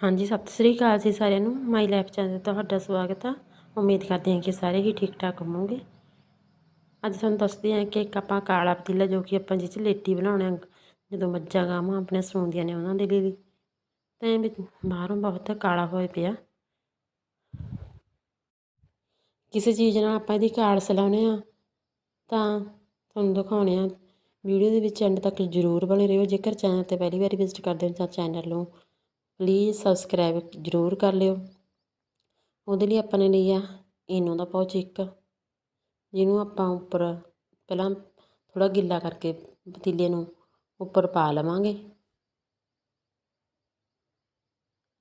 ਹਾਂਜੀ, ਸਤਿ ਸ੍ਰੀ ਅਕਾਲ ਜੀ ਸਾਰਿਆਂ ਨੂੰ। ਮਾਈ ਲਾਈਫ ਚੈਨਲ ਤੇ ਤੁਹਾਡਾ ਸਵਾਗਤ ਆ। ਉਮੀਦ ਕਰਦੇ ਹਾਂ ਕਿ ਸਾਰੇ ਹੀ ਠੀਕ ਠਾਕ ਹੋਵੋਗੇ। ਅੱਜ ਤੁਹਾਨੂੰ ਦੱਸਦੇ ਹਾਂ ਕਿ ਇੱਕ ਆਪਾਂ ਕਾਲਾ ਪਤੀਲਾ ਜੋ ਕਿ ਆਪਾਂ ਜਿਸ 'ਚ ਲੇਟੀ ਬਣਾਉਣਾ ਜਦੋਂ ਮੱਝਾਂ ਗਾਵਾਂ ਆਪਣੇ ਸੌਂਦੀਆਂ ਨੇ ਉਹਨਾਂ ਦੇ ਲਈ ਵੀ, ਤਾਂ ਵੀ ਬਾਹਰੋਂ ਬਹੁਤ ਕਾਲਾ ਹੋਇਆ ਪਿਆ। ਕਿਸੇ ਚੀਜ਼ ਨਾਲ ਆਪਾਂ ਇਹਦੀ ਕਾਲਸ ਲਾਉਨੇ ਆ, ਤਾਂ ਤੁਹਾਨੂੰ ਦਿਖਾਉਣੇ ਆ। ਵੀਡੀਓ ਦੇ ਵਿੱਚ ਐਂਡ ਤੱਕ ਜ਼ਰੂਰ ਬਣੇ ਰਹੋ। ਜੇਕਰ ਚੈਨਲ ਤੇ ਪਹਿਲੀ ਵਾਰੀ ਵਿਜ਼ਿਟ ਕਰਦੇ ਹੋ ਤਾਂ ਚੈਨਲ ਨੂੰ ਪਲੀਜ਼ ਸਬਸਕ੍ਰਾਈਬ ਜ਼ਰੂਰ ਕਰ ਲਿਓ। ਉਹਦੇ ਲਈ ਆਪਾਂ ਨੇ ਲਈ ਆ ਇਨੋ ਦਾ ਪਾਉਚ ਇੱਕ, ਜਿਹਨੂੰ ਆਪਾਂ ਉੱਪਰ ਪਹਿਲਾਂ ਥੋੜਾ ਗਿੱਲਾ ਕਰਕੇ ਪਤੀਲੇ ਨੂੰ ਉੱਪਰ ਪਾ ਲਵਾਂਗੇ।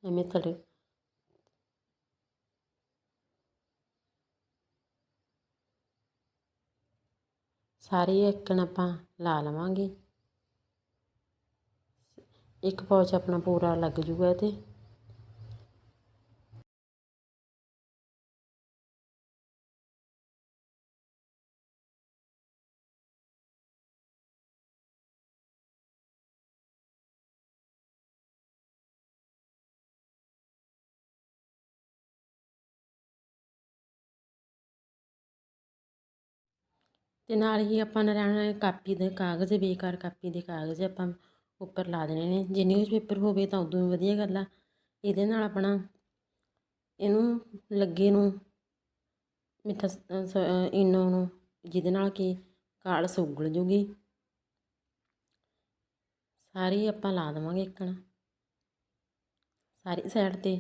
ਐਵੇਂ ਤੜੇ ਸਾਰੀ ਇੱਕਣ ਆਪਾਂ ਲਾ ਲਵਾਂਗੇ। ਇੱਕ ਪਾਉਚ ਆਪਣਾ ਪੂਰਾ ਲੱਗ ਜੂਗਾ ਤੇ ਤੇ ਨਾਲ ਹੀ ਆਪਾਂ ਨੇ ਰਹਿਣਾ ਕਾਪੀ ਦੇ ਕਾਗਜ਼, ਬੇਕਾਰ ਕਾਪੀ ਦੇ ਕਾਗਜ਼ ਆਪਾਂ ਉੱਪਰ ਲਾ ਦੇਣੇ ਨੇ, ਜੇ ਨਿਊਜ਼ ਪੇਪਰ ਹੋਵੇ ਤਾਂ ਉਦੋਂ ਵੀ ਵਧੀਆ ਗੱਲ ਆ। ਇਹਦੇ ਨਾਲ ਆਪਣਾ ਇਹਨੂੰ ਲੱਗੇ ਨੂੰ ਮਿੱਠਾ ਇਨੋ ਨੂੰ, ਜਿਹਦੇ ਨਾਲ ਕਿ ਕਾਲ ਸੁਗਲ ਜੂਗੀ। ਸਾਰੀ ਆਪਾਂ ਲਾ ਦੇਵਾਂਗੇ ਇੱਕਣ ਸਾਰੀ ਸਾਈਡ ਤੇ।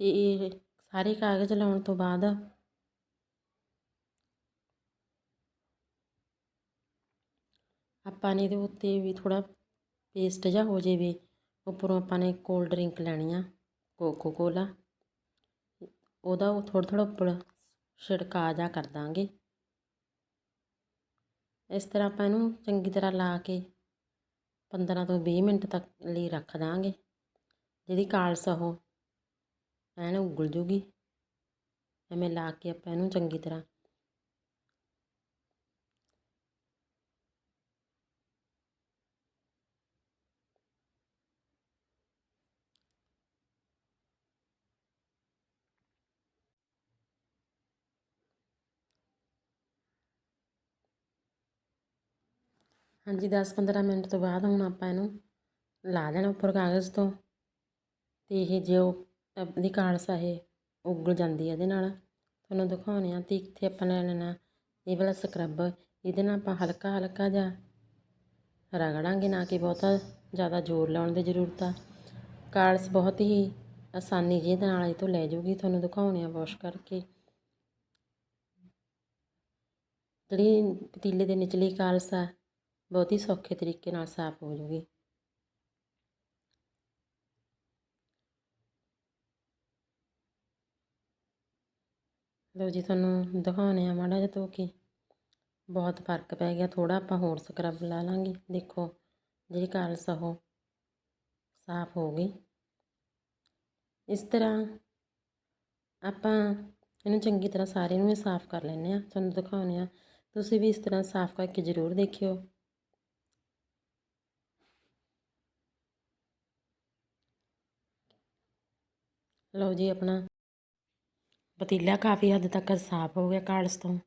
ਤੇ ਇਹ ਸਾਰੇ ਕਾਗਜ਼ ਲਾਉਣ ਤੋਂ ਬਾਅਦ ਆਪਾਂ ਨੇ ਇਹਦੇ ਉੱਤੇ ਵੀ ਥੋੜ੍ਹਾ ਪੇਸਟ ਜਿਹਾ ਹੋ ਜਾਵੇ, ਉੱਪਰੋਂ ਆਪਾਂ ਨੇ ਕੋਲਡ ਡਰਿੰਕ ਲੈਣੀ ਆ ਕੋਕੋ ਕੋਲਾ ਉਹਦਾ ਉਹ ਥੋੜ੍ਹਾ ਥੋੜ੍ਹਾ ਉੱਪਰ ਛਿੜਕਾ ਜਾ ਕਰ ਦਾਂਗੇ। ਇਸ ਤਰ੍ਹਾਂ ਆਪਾਂ ਇਹਨੂੰ ਚੰਗੀ ਤਰ੍ਹਾਂ ਲਾ ਕੇ 15 ਤੋਂ 20 ਮਿੰਟ ਤੱਕ ਲਈ ਰੱਖ ਦਾਂਗੇ। ਜਿਹਦੀ ਕਾਲਸ ਉਹ, ਐਨ ਉਗਲ ਜੂਗੀ। ਐਵੇਂ ਲਾ ਕੇ ਆਪਾਂ ਇਹਨੂੰ ਚੰਗੀ ਤਰ੍ਹਾਂ ਹਾਂਜੀ 10-15 ਮਿੰਟ ਤੋਂ ਬਾਅਦ ਹੁਣ ਆਪਾਂ ਇਹਨੂੰ ਲਾ ਦੇਣਾ ਉੱਪਰ ਕਾਗਜ਼ ਤੋਂ। ਤੇ ਇਹ ਜੋ ਆਪਣੀ ਕਾਲਸ ਆ, ਇਹ ਉਗਲ ਜਾਂਦੀ ਹੈ ਇਹਦੇ ਨਾਲ। ਤੁਹਾਨੂੰ ਦਿਖਾਉਣੇ ਆ, ਤੇ ਇੱਥੇ ਆਪਾਂ ਲੈ ਲੈਣਾ ਇਹ ਵਾਲਾ ਸਕਰਬ ਇਹਦੇ ਨਾਲ ਆਪਾਂ ਹਲਕਾ ਹਲਕਾ ਜਿਹਾ ਰਗੜਾਂਗੇ, ਨਾ ਕਿ ਬਹੁਤਾ ਜ਼ਿਆਦਾ ਜ਼ੋਰ ਲਾਉਣ ਦੀ ਜ਼ਰੂਰਤ ਆ। ਕਾਲਸ ਬਹੁਤ ਹੀ ਆਸਾਨੀ ਜਿਹਦੇ ਨਾਲ ਇਹ ਤੋਂ ਲੈ ਜਾਊਗੀ ਤੁਹਾਨੂੰ ਦਿਖਾਉਣੇ ਆ ਵਾਸ਼ ਕਰਕੇ। ਜਿਹੜੀ ਪਤੀਲੇ ਦੇ ਨਿਚਲੀ ਕਾਲਸ ਆ ਬਹੁਤ ਹੀ ਸੌਖੇ ਤਰੀਕੇ ਨਾਲ ਸਾਫ਼ ਹੋ ਜੂਗੀ ਲਓ ਜੀ, ਤੁਹਾਨੂੰ ਦਿਖਾਉਣੇ ਆ ਮਾੜਾ ਜਿਹਾ ਧੋ ਕੇ। ਬਹੁਤ ਫ਼ਰਕ ਪੈ ਗਿਆ ਥੋੜਾ ਆਪਾਂ ਹੋਰ ਸਕਰਬ ਲਾ ਲਾਂਗੇ। ਦੇਖੋ, ਜਿਹੜੀ ਕਾਲਸ ਉਹ ਸਾਫ਼ ਹੋ ਗਈ। ਇਸ ਤਰ੍ਹਾਂ ਆਪਾਂ ਇਹਨੂੰ ਚੰਗੀ ਤਰ੍ਹਾਂ ਸਾਰੇ ਨੂੰ ਸਾਫ਼ ਕਰ ਲੈਂਦੇ ਆ ਤੁਹਾਨੂੰ ਦਿਖਾਉਣੇ ਆ ਤੁਸੀਂ ਵੀ ਇਸ ਤਰ੍ਹਾਂ ਸਾਫ਼ ਕਰਕੇ ਜ਼ਰੂਰ ਦੇਖਿਓ। ਲਓ ਜੀ ਆਪਣਾ ਪਤੀਲਾ ਕਾਫੀ ਹੱਦ ਤੱਕ ਸਾਫ਼ ਹੋ ਗਿਆ ਕਾਲਸ ਤੋਂ।